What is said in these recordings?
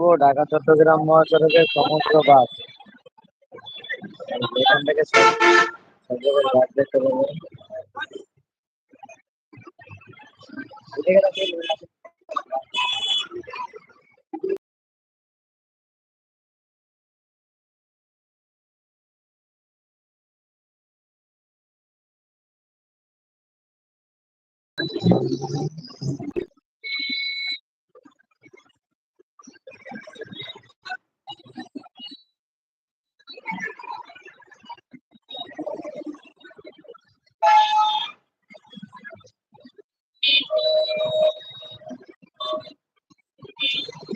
ও ঢাকা চট্টগ্রাম মহাসড়কের সমস্ত বাস। এখান থেকে দেখতে ঢাকা চট্টগ্রাম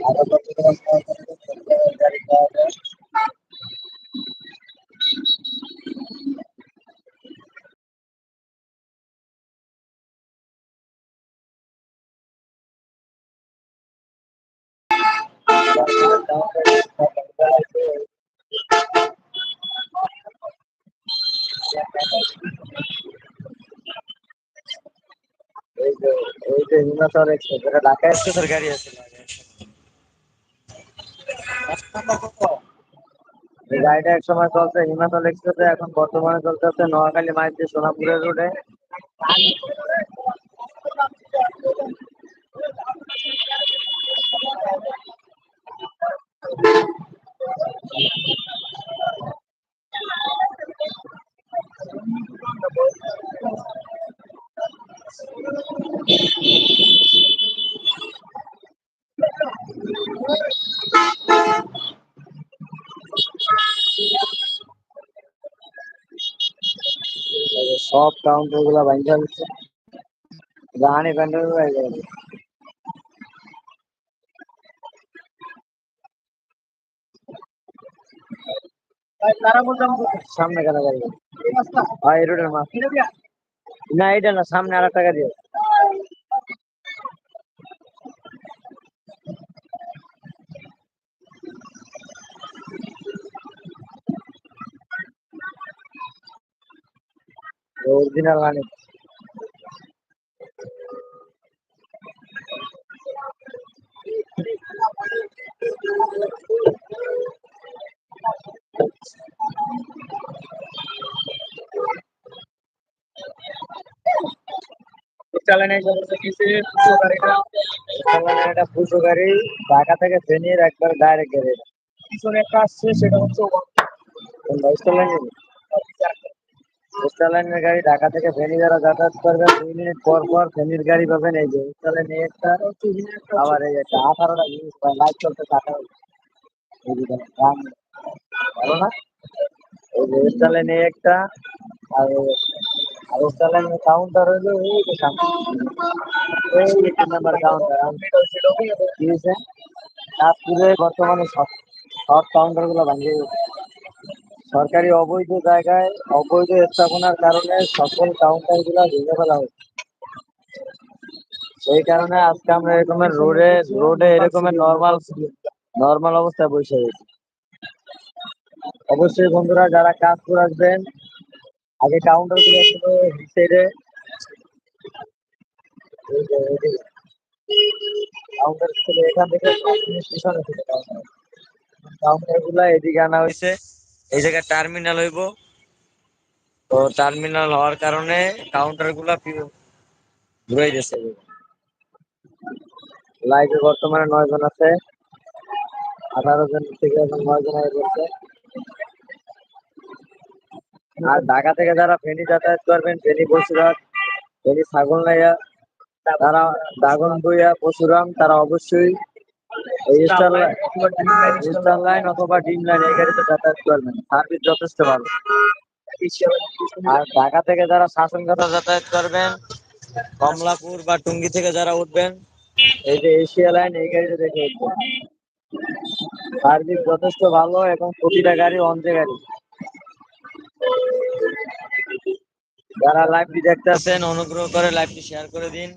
মহাসড়কে সব জায়গায় গাড়ি পাওয়া যায় হিমাচল এক্সপ্রেস এটা ঢাকা এক্সপ্রেসের গাড়ি আছে। গাড়িটা এক সময় চলছে হিমাচল এক্সপ্রেসে, এখন বর্তমানে চলতে হচ্ছে নোয়াখালী মাইতি সোনাপুরের রোডে। এই যে সব কাউন্টারগুলা ভাঙ্গা দিচ্ছে রাহানি প্যান্ডেল হয়ে যাবে সামনে কেন গাড়ি হ্যাঁ এই রোডের মাছ না এটা না সামনে আর একটা গাড়ি আছে। অরিজিনাল রানি চালানে এটা পুজো গাড়ি ঢাকা থেকে ফেনীর একবার ডাইরেক্ট গাড়ি এটা। পিছনে একটা আসছে সেটা হচ্ছে স্টার লাইনের গাড়ি ঢাকা থেকে ফেনী যারা যাতায়াত করবে দুই মিনিট পর পর ফেনীর গাড়ি পাবেন। এই যে স্টার লাইনে একটা আবার এই একটা আঠারোটা জিনিস লাইট চলতেছে আঠারো এই যে দাম ভালো না? এই যে স্টার লাইনে একটা আর আর স্টার লাইনের কাউন্টার হইল এই যে সামনে। এই তিন নাম্বার কাউন্টার কি হয়েছে? চাঁদপুরে বর্তমানে সব সব কাউন্টারগুলো ভাঙিয়ে গেছে। সরকারি অবৈধ জায়গায় অবৈধ স্থাপনার কারণে সকল কাউন্টারগুলা ভেঙে ফেলা হয়েছে। সেই কারণে আজকে আমরা এরকমের রোডে রোডে এরকমের নর্মাল নর্মাল অবস্থায় বসে রয়েছি অবশ্যই বন্ধুরা, যারা কাজ করে আসবেন, আগে কাউন্টারগুলো ছিল সাইডে কাউন্টার এখান থেকে কাউন্টারগুলা এদিকে আনা হয়েছে। এই জায়গায় টার্মিনাল হইব। তো টার্মিনাল হওয়ার কারণে কাউন্টারগুলা ঘুরে গেছে লাইভে বর্তমানে নয় জন আছে। আঠারো জন থেকে এখন নয় জন হয়ে গেছে আর ঢাকা থেকে যারা ফেনী যাতায়াত করবেন, ফেনী বসিরহাট ছাগল নাইয়া তারা দাগন পশুরাম তারা অবশ্যই যথেষ্ট ভালো। আর ঢাকা থেকে যারা শাসনঘাটা যাতায়াত করবেন, কমলাপুর বা টুঙ্গি থেকে যারা উঠবেন, এই যে এশিয়া লাইন এই গাড়িতে দেখে উঠবেন। সার্ভিস যথেষ্ট ভালো এবং প্রতিটা গাড়ি অন্ধে গাড়ি। যারা লাইভটি দেখতেছেন অনুগ্রহ করে লাইভটি শেয়ার করে দিন।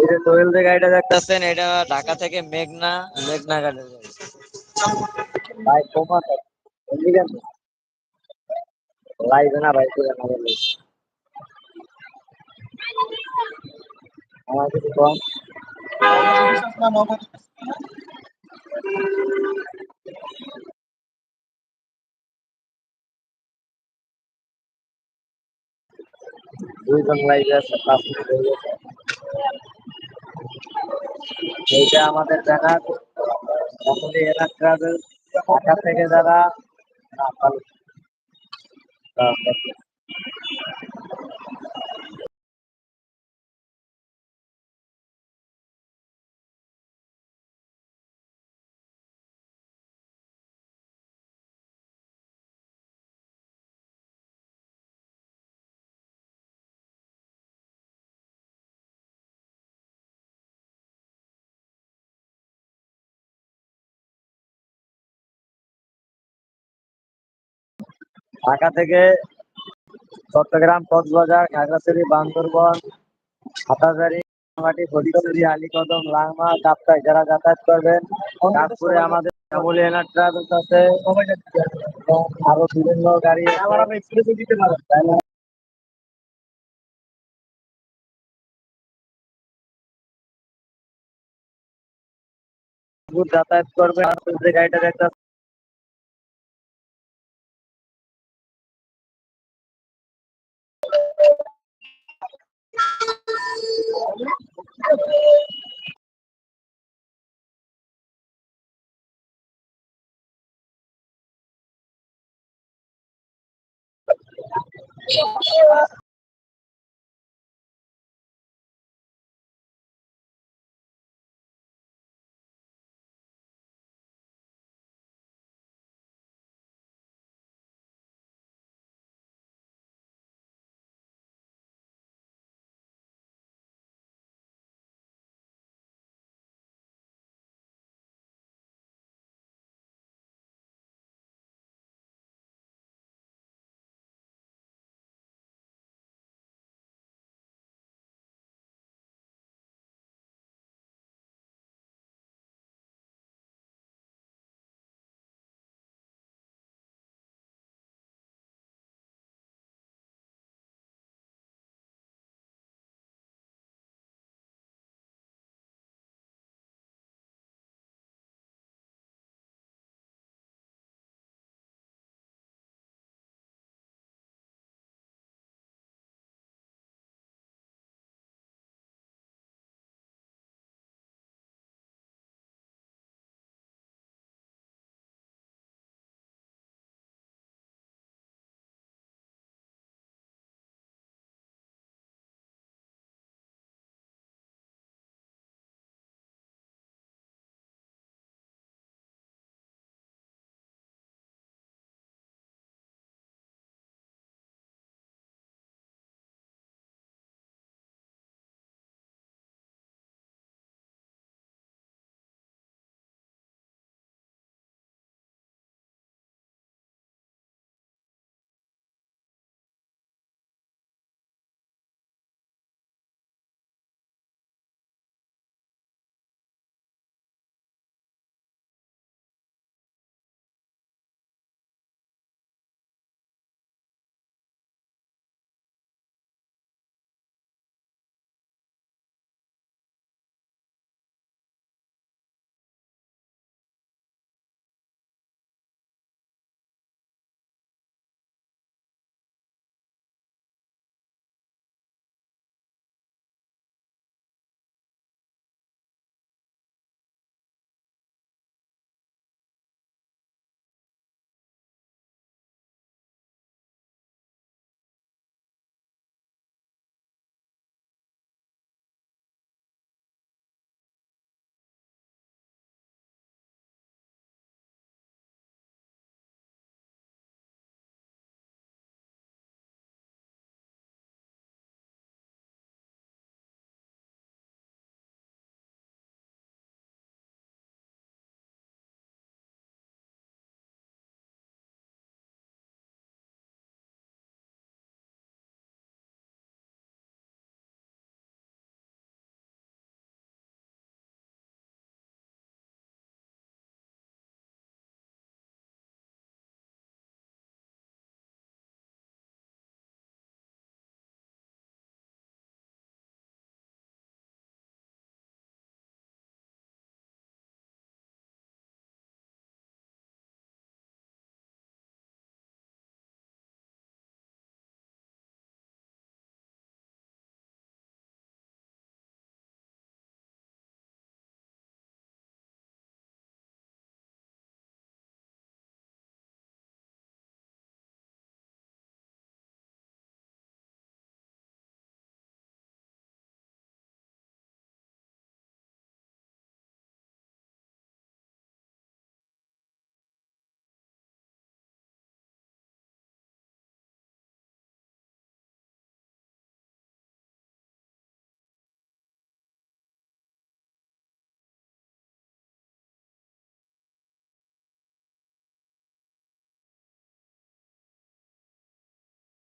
যে দোয়েল যে গাড়িটা দেখতেছেন, এটা ঢাকা থেকে মেঘনা মেঘনা গাড়ি। ভাই কমা লাইভে না ভাই পুরো না বলে। আমার কিছু কম? দুইজন লাইভে আছে পাঁচ মিনিট হয়ে গেছে এইটা আমাদের ব্যানার সকলে এরা ট্রাভেল ঢাকা থেকে যারা। ঢাকা থেকে চট্টগ্রাম কক্সবাজার খাগড়াছড়ি বান্দরবন হাটাজারি রাঙামাটি ফটিকছড়ি আলীকদম লাংমা কাপ্তাই যারা যাতায়াত করবেন তারপরে আমাদের ট্রাভেলস আছে আরও বিভিন্ন গাড়ি। যাতায়াত আর যে